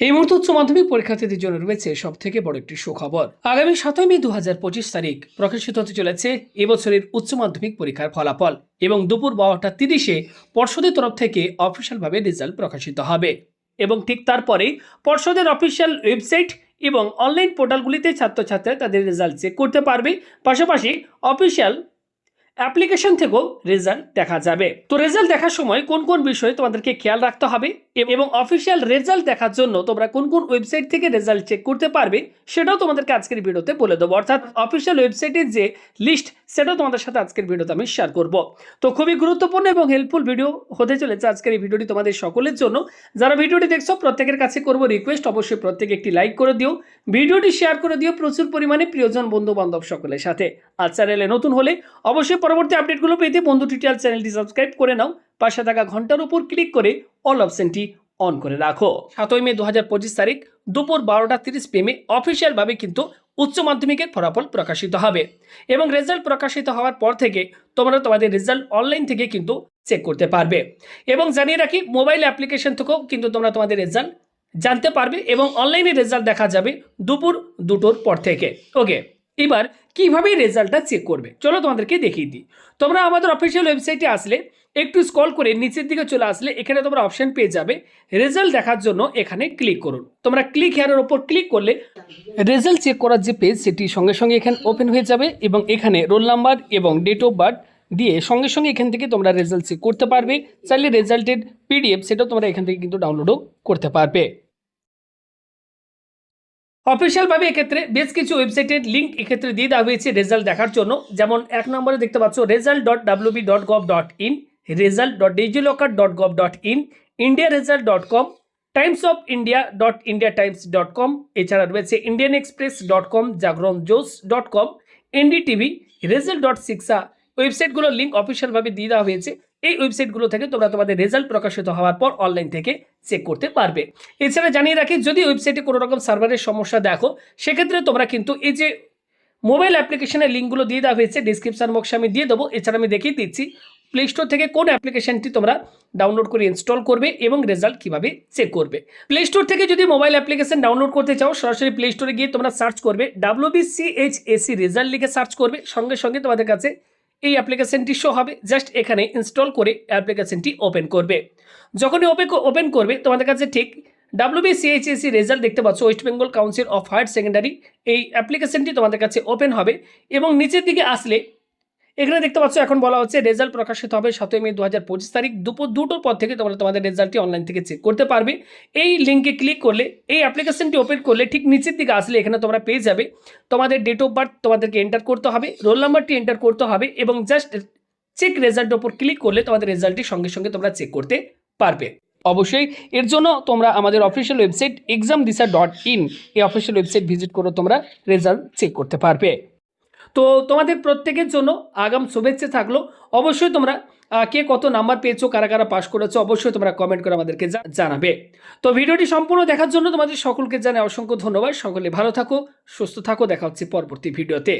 এই মুহূর্তে উচ্চ মাধ্যমিক পরীক্ষার্থীদের জন্য রয়েছে সব থেকে বড় একটি সুখবর। আগামী সাতই মে দু হাজার পঁচিশ তারিখ প্রকাশিত হতে চলেছে এবছরের উচ্চ মাধ্যমিক পরীক্ষার ফলাফল এবং দুপুর বারোটা তিরিশে পর্ষদের তরফ থেকে অফিসিয়ালভাবে রেজাল্ট প্রকাশিত হবে এবং ঠিক তারপরে পর্ষদের অফিসিয়াল ওয়েবসাইট এবং অনলাইন পোর্টালগুলিতে ছাত্রছাত্রীরা তাদের রেজাল্ট চেক করতে পারবে। পাশাপাশি অফিসিয়াল অ্যাপ্লিকেশন থেকেও রেজাল্ট দেখা যাবে। তো রেজাল্ট দেখার সময় কোন কোন বিষয়ে তোমাদেরকে খেয়াল রাখতে হবে? এবং অফিসিয়াল রেজাল্ট দেখার জন্য তোমরা কোন কোন ওয়েবসাইট থেকে রেজাল্ট চেক করতে পারবে, সেটাও তোমাদেরকে আজকের ভিডিওতে বলে দেবো। অর্থাৎ অফিসিয়াল ওয়েবসাইটের যে লিস্ট সেটাও তোমাদের সাথে আজকের ভিডিওতে আমি শেয়ার করব। তো খুবই গুরুত্বপূর্ণ এবং হেল্পফুল ভিডিও হতে চলেছে আজকের এই ভিডিওটি তোমাদের সকলের জন্য। যারা ভিডিওটি দেখছ, প্রত্যেকের কাছে করব রিকোয়েস্ট অবশ্যই প্রত্যেকে একটি লাইক করে দিও। ভিডিওটি শেয়ার করে দিও প্রচুর পরিমাণে প্রিয়জন বন্ধু বান্ধব সকলের সাথে। আর চ্যানেলে নতুন হলে অবশ্যই পরবর্তী আপডেটগুলো পেতে বন্ধু টিটিআল চ্যানেলটি সাবস্ক্রাইব করে নাও। পাশে থাকা ঘণ্টার উপর ক্লিক করে অল অপশনটি অন করে রাখো। সাতই মে দু হাজার পঁচিশ তারিখ দুপুর বারোটা তিরিশ পিএমে অফিসিয়ালভাবে কিন্তু উচ্চ মাধ্যমিকের ফলাফল প্রকাশিত হবে এবং রেজাল্ট প্রকাশিত হওয়ার পর থেকে তোমরা তোমাদের রেজাল্ট অনলাইন থেকে কিন্তু চেক করতে পারবে এবং জানিয়ে রাখি মোবাইল অ্যাপ্লিকেশন থেকেও কিন্তু তোমরা তোমাদের রেজাল্ট জানতে পারবে এবং অনলাইনে রেজাল্ট দেখা যাবে দুপুর দুটোর পর থেকে। ওকে এবার কীভাবে রেজাল্টটা চেক করবে? চলো তোমাদেরকে দেখিয়ে দিই। তোমরা আমাদের অফিসিয়াল ওয়েবসাইটে আসলে একটু স্কল করে নিচের দিকে চলে আসলে এখানে তোমরা অপশান পেয়ে যাবে রেজাল্ট দেখার জন্য এখানে ক্লিক করুন। তোমরা ক্লিক হেয়ারের ওপর ক্লিক করলে রেজাল্ট চেক করার যে পেজ সেটি সঙ্গে সঙ্গে এখানে ওপেন হয়ে যাবে এবং এখানে রোল নাম্বার এবং ডেট অফ বার্থ দিয়ে সঙ্গে সঙ্গে এখান থেকে তোমরা রেজাল্ট চেক করতে পারবে। চাইলে রেজাল্টের পিডিএফ সেটাও তোমরা এখান থেকে কিন্তু ডাউনলোডও করতে পারবে। অফিসিয়ালভাবে এক্ষেত্রে বেশ কিছু ওয়েবসাইটের লিঙ্ক এক্ষেত্রে দিয়ে দেওয়া হয়েছে রেজাল্ট দেখার জন্য। যেমন এক নম্বরে দেখতে পাচ্ছ result dot WB dot gov dot in result dot digilocker dot gov dot in India result dot com Times of India dot India Times dot com এছাড়া রয়েছে Indian Express dot com Jagran Josh dot com NDTV result dot Shiksha ওয়েবসাইটগুলোর link অফিসিয়ালভাবে দিয়ে দেওয়া হয়েছে। এই ওয়েবসাইটগুলো থেকে তোমরা তোমাদের রেজাল্ট প্রকাশিত হওয়ার পর অনলাইন থেকে চেক করতে পারবে। এছাড়া জানিয়ে রাখি, যদি ওয়েবসাইটে কোনো রকম সার্ভারের সমস্যা দেখো, সেক্ষেত্রে তোমরা কিন্তু এই যে মোবাইল অ্যাপ্লিকেশনের লিঙ্কগুলো দিয়ে দেওয়া হয়েছে ডিসক্রিপশন বক্সে আমি দিয়ে দেবো। এছাড়া আমি দেখিয়ে দিচ্ছি প্লে স্টোর থেকে কোন অ্যাপ্লিকেশনটি তোমরা ডাউনলোড করে ইনস্টল করবে এবং রেজাল্ট কীভাবে চেক করবে। প্লে স্টোর থেকে যদি মোবাইল অ্যাপ্লিকেশন ডাউনলোড করতে চাও, সরাসরি প্লে স্টোরে গিয়ে তোমরা সার্চ করবে ডাব্লিউবিসিএইচএসি রেজাল্ট লিখে সার্চ করবে। সঙ্গে সঙ্গে তোমাদের কাছে এই অ্যাপ্লিকেশনটি শো হবে। জাস্ট এখানে ইনস্টল করে অ্যাপ্লিকেশনটি ওপেন করবে। যখনই ওপেন ওপেন করবে, তোমাদের কাছে ঠিক ডাব্লিউবিসিএইচএসি রেজাল্ট দেখতে পাচ্ছ West Bengal Council of Higher Secondary এই অ্যাপ্লিকেশনটি তোমাদের কাছে ওপেন হবে এবং নিচের দিকে আসলে এখানে দেখতে পাচ্ছ, এখন বলা হচ্ছে রেজাল্ট প্রকাশিত হবে সতেরো মে দু হাজার পঁচিশ তারিখ দুপুর দুটোর পর থেকে তোমরা তোমাদের রেজাল্টটি অনলাইন থেকে চেক করতে পারবে। এই লিঙ্কে ক্লিক করলে, এই অ্যাপ্লিকেশনটি ওপেন করলে ঠিক নিচের দিকে আসলে এখানে তোমরা পেয়ে যাবে। তোমাদের ডেট অফ বার্থ তোমাদেরকে এন্টার করতে হবে রোল নাম্বারটি এন্টার করতে হবে এবং জাস্ট চেক রেজাল্টের ওপর ক্লিক করলে তোমাদের রেজাল্টটি সঙ্গে সঙ্গে তোমরা চেক করতে পারবে। অবশ্যই এর জন্য তোমরা আমাদের official website exam Disha dot in এই অফিসিয়াল ওয়েবসাইট ভিজিট করে তোমরা রেজাল্ট চেক করতে পারবে। তো তোমাদের প্রত্যেকের জন্য আগাম শুভেচ্ছা থাকল। অবশ্যই তোমরা কে কত নাম্বার পেয়েছ, কারা কারা পাস করেছ, অবশ্যই তোমরা কমেন্ট করে আমাদেরকে জানাবে। তো ভিডিওটি সম্পূর্ণ দেখার জন্য তোমাদের সকলকে জানাই অসংখ্য ধন্যবাদ। সকলে ভালো থাকো, সুস্থ থাকো। দেখা হচ্ছে পরবর্তী ভিডিওতে।